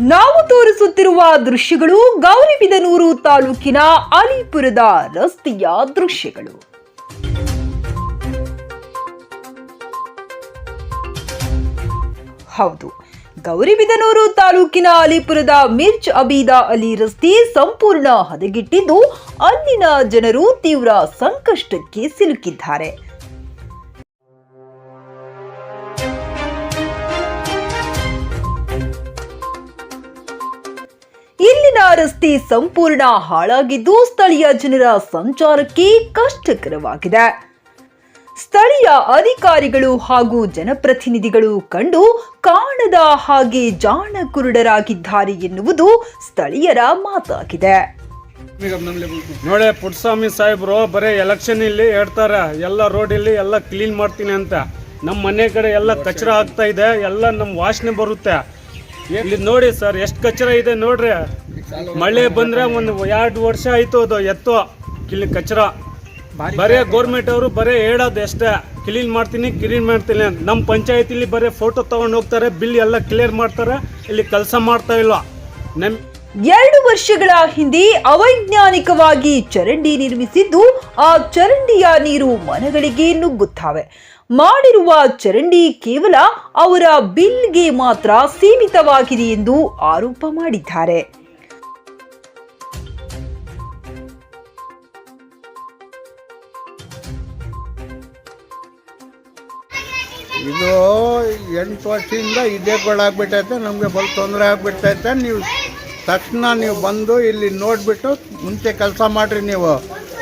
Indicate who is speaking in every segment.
Speaker 1: ನಾವು ತೋರಿಸುತ್ತಿರುವ ದೃಶ್ಯಗಳು ಗೌರಿಬಿದನೂರು ತಾಲೂಕಿನ ಅಲಿಪುರದ ರಸ್ತೆಯ ದೃಶ್ಯಗಳು. ಹೌದು, ಗೌರಿಬಿದನೂರು ತಾಲೂಕಿನ ಅಲಿಪುರದ ಮಿರ್ಚ್ ಅಬೀದಾ ಅಲಿ ರಸ್ತೆ ಸಂಪೂರ್ಣ ಹದಗೆಟ್ಟಿದ್ದು, ಅಲ್ಲಿನ ಜನರು ತೀವ್ರ ಸಂಕಷ್ಟಕ್ಕೆ ಸಿಲುಕಿದ್ದಾರೆ. ಇಲ್ಲಿನ ರಸ್ತೆ ಸಂಪೂರ್ಣ ಹಾಳಾಗಿದ್ದು ಸ್ಥಳೀಯ ಜನರ ಸಂಚಾರಕ್ಕೆ ಕಷ್ಟಕರವಾಗಿದೆ. ಸ್ಥಳೀಯ ಅಧಿಕಾರಿಗಳು ಹಾಗೂ ಜನಪ್ರತಿನಿಧಿಗಳು ಕಂಡು ಕಾಣದ ಹಾಗೆ ಜಾಣ ಕುರುಡರಾಗಿದ್ದಾರೆ ಎನ್ನುವುದು ಸ್ಥಳೀಯರ ಮಾತಾಗಿದೆ.
Speaker 2: ನೋಡಿ, ಪುಟ್ಸ್ವಾಮಿ ಸಾಹೇಬ್ರು, ಬರೀ ಎಲೆಕ್ಷನ್ ಇಲ್ಲಿ ಹೇಳ್ತಾರೆ, ಎಲ್ಲ ರೋಡ್ ಇಲ್ಲಿ ಎಲ್ಲ ಕ್ಲೀನ್ ಮಾಡ್ತೀನಿ ಅಂತ. ನಮ್ಮ ಮನೆ ಕಡೆ ಎಲ್ಲ ಕಚರ ಆಗ್ತಾ ಇದೆ, ಎಲ್ಲ ನಮ್ಮ ವಾಸನೆ ಬರುತ್ತೆ. ಇಲ್ಲಿ ನೋಡಿ ಸರ್, ಎಷ್ಟು ಕಚರ ಇದೆ ನೋಡ್ರಿ. ಮಳೆ ಬಂದ್ರೆ ಒಂದು ಎರಡು ವರ್ಷ ಆಯ್ತು ಅದು ಎತ್ತು ಕಿಲಿ ಕಚ್ರ. ಬರೇ ಗೌರ್ಮೆಂಟ್ ಅವರು ಬರೇ ಹೇಳೋದು ಎಷ್ಟೇ ಕ್ಲೀನ್ ಮಾಡ್ತೀನಿ ಕ್ಲೀನ್ ಮಾಡ್ತೀನಿ ಅಂತ. ನಮ್ಮ ಪಂಚಾಯತಿಲಿ ಬರೀ ಫೋಟೋ ತಗೊಂಡು ಹೋಗ್ತಾರೆ ಬಿಲ್ ಎಲ್ಲ ಕ್ಲಿಯರ್ ಮಾಡ್ತಾರೆ, ಇಲ್ಲಿ ಕೆಲಸ ಮಾಡ್ತಾ ಇಲ್ಲ. ನಮ್
Speaker 1: ಎರಡು ವರ್ಷಗಳ ಹಿಂದೆ ಅವೈಜ್ಞಾನಿಕವಾಗಿ ಚರಂಡಿ ನಿರ್ಮಿಸಿದ್ದು, ಆ ಚರಂಡಿಯ ನೀರು ಮನೆಗಳಿಗೆ ನುಗ್ಗುತ್ತವೆ. ಮಾಡಿರುವ ಚರಂಡಿ ಕೇವಲ ಅವರ ಬಿಲ್ಗೆ ಮಾತ್ರ ಸೀಮಿತವಾಗಿದೆ ಎಂದು ಆರೋಪ ಮಾಡಿದ್ದಾರೆ.
Speaker 3: ಇದು ಎಂಟು ವರ್ಷದಿಂದ ಇದೇ ಗೊಳಾಗ್ಬಿಟ್ಟೈತೆ ನಮಗೆ ಬಲ್ ತೊಂದರೆ ಆಗ್ಬಿಟ್ಟೈತೆ. ನೀವು ತಕ್ಷಣ ನೀವು ಬಂದು ಇಲ್ಲಿ ನೋಡಿಬಿಟ್ಟು ಮುಂಚೆ ಕೆಲಸ ಮಾಡಿರಿ ನೀವು.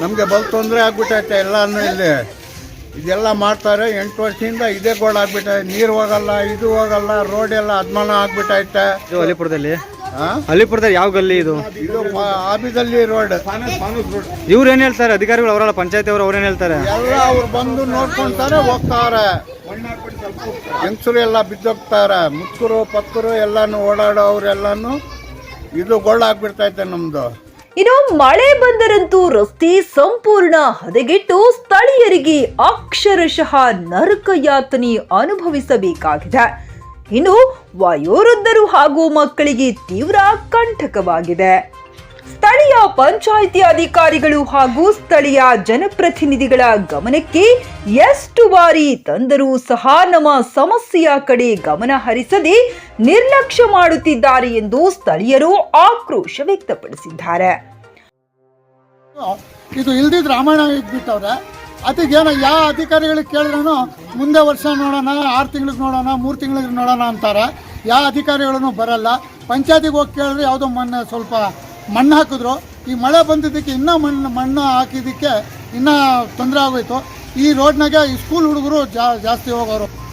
Speaker 3: ನಮಗೆ ಬಲ್ ತೊಂದರೆ ಆಗ್ಬಿಟ್ಟೈತೆ ಎಲ್ಲನೂ ಇಲ್ಲಿ. ಇದೆಲ್ಲ ಮಾಡ್ತಾರೆ, ಎಂಟು ವರ್ಷದಿಂದ ಇದೇ ಗೋಳಾಗ್ಬಿಟ್ಟೈತೆ ನೀರು ಹೋಗಲ್ಲ, ಇದು ಹೋಗಲ್ಲ ರೋಡ್ ಎಲ್ಲ ಅದ್ಮಾನ ಆಗ್ಬಿಟ್ಟೈತೆ.
Speaker 4: ಅಲಿಪುರದಲ್ಲಿ?
Speaker 3: ಆ?
Speaker 4: ಅಲಿಪುರದಲ್ಲಿ ಯಾವ ಗಲ್ಲಿ ಇದು?
Speaker 3: ಇದು ಆಬಿದಲ್ಲಿ ರೋಡ್.
Speaker 4: ಇವ್ರು ಏನ್ ಹೇಳ್ತಾರೆ? ಅಧಿಕಾರಿಗಳು ಅವರಲ್ಲ ಪಂಚಾಯತ್ ಅವರು ಅವ್ರೇನ್ ಹೇಳ್ತಾರೆ?
Speaker 3: ಎಲ್ಲ ಅವ್ರು ಬಂದು ನೋಡ್ಕೊಂತಾರೆ ಹೋಗ್ತಾರೆ. ಹೆಂಗಸರು ಎಲ್ಲ ಬಿದ್ದೋಗ್ತಾರೆ ಮುತ್ಕರು ಪಕ್ಕರು ಎಲ್ಲಾನು ಓಡಾಡೋರೆಲ್ಲಾನು ಇದು ಗೋಳಾಗ್ಬಿಡ್ತೈತೆ ನಮ್ದು.
Speaker 1: ಇನ್ನು ಮಳೆ ಬಂದರಂತೂ ರಸ್ತೆ ಸಂಪೂರ್ಣ ಹದಗೆಟ್ಟು ಸ್ಥಳೀಯರಿಗೆ ಅಕ್ಷರಶಃ ನರಕ ಯಾತನೆ ಅನುಭವಿಸಬೇಕಾಗಿದೆ. ಇನ್ನು ವಯೋವೃದ್ಧರು ಹಾಗೂ ಮಕ್ಕಳಿಗೆ ತೀವ್ರ ಕಂಟಕವಾಗಿದೆ ಸ್ಥಳೀಯ ಪಂಚಾಯಿತಿ ಅಧಿಕಾರಿಗಳು ಹಾಗೂ ಸ್ಥಳೀಯ ಜನಪ್ರತಿನಿಧಿಗಳ ಗಮನಕ್ಕೆ ಎಷ್ಟು ಬಾರಿ ತಂದರೂ ಸಹ ನಮ್ಮ ಸಮಸ್ಯೆಯ ಕಡೆ ಗಮನ ಹರಿಸದೆ ನಿರ್ಲಕ್ಷ್ಯ ಮಾಡುತ್ತಿದ್ದಾರೆ ಎಂದು ಸ್ಥಳೀಯರು ಆಕ್ರೋಶ ವ್ಯಕ್ತಪಡಿಸಿದ್ದಾರೆ.
Speaker 5: ಇದು ಇಲ್ದಿದ್ ರಾಮಾಯಣ ಇದ್ಬಿಟ್ಟವ್ರೆ. ಅದಕ್ಕೇನೋ ಯಾವ ಅಧಿಕಾರಿಗಳಿಗೆ ಕೇಳಿದ್ರು ಮುಂದೆ ವರ್ಷ ನೋಡೋಣ, ಆರು ತಿಂಗಳಿಗೆ ನೋಡೋಣ, ಮೂರು ತಿಂಗಳಿಗೆ ನೋಡೋಣ ಅಂತಾರೆ. ಯಾವ ಅಧಿಕಾರಿಗಳೂ ಬರಲ್ಲ. ಪಂಚಾಯತಿಗೆ ಹೋಗಿ ಕೇಳಿದ್ರೆ ಯಾವುದೋ ಮಣ್ಣು ಸ್ವಲ್ಪ ಮಣ್ಣು ಹಾಕಿದ್ರು. ಈ ಮಳೆ ಬಂದಿದ್ದಕ್ಕೆ ಇನ್ನೂ ಮಣ್ಣು ಮಣ್ಣು ಹಾಕಿದ್ದಕ್ಕೆ ಇನ್ನೂ ತೊಂದರೆ ಆಗೋಯ್ತು. ಈ ರೋಡ್ನಾಗೆ ಈ ಸ್ಕೂಲ್ ಹುಡುಗರು ಜಾಸ್ತಿ ಹೋಗೋರು.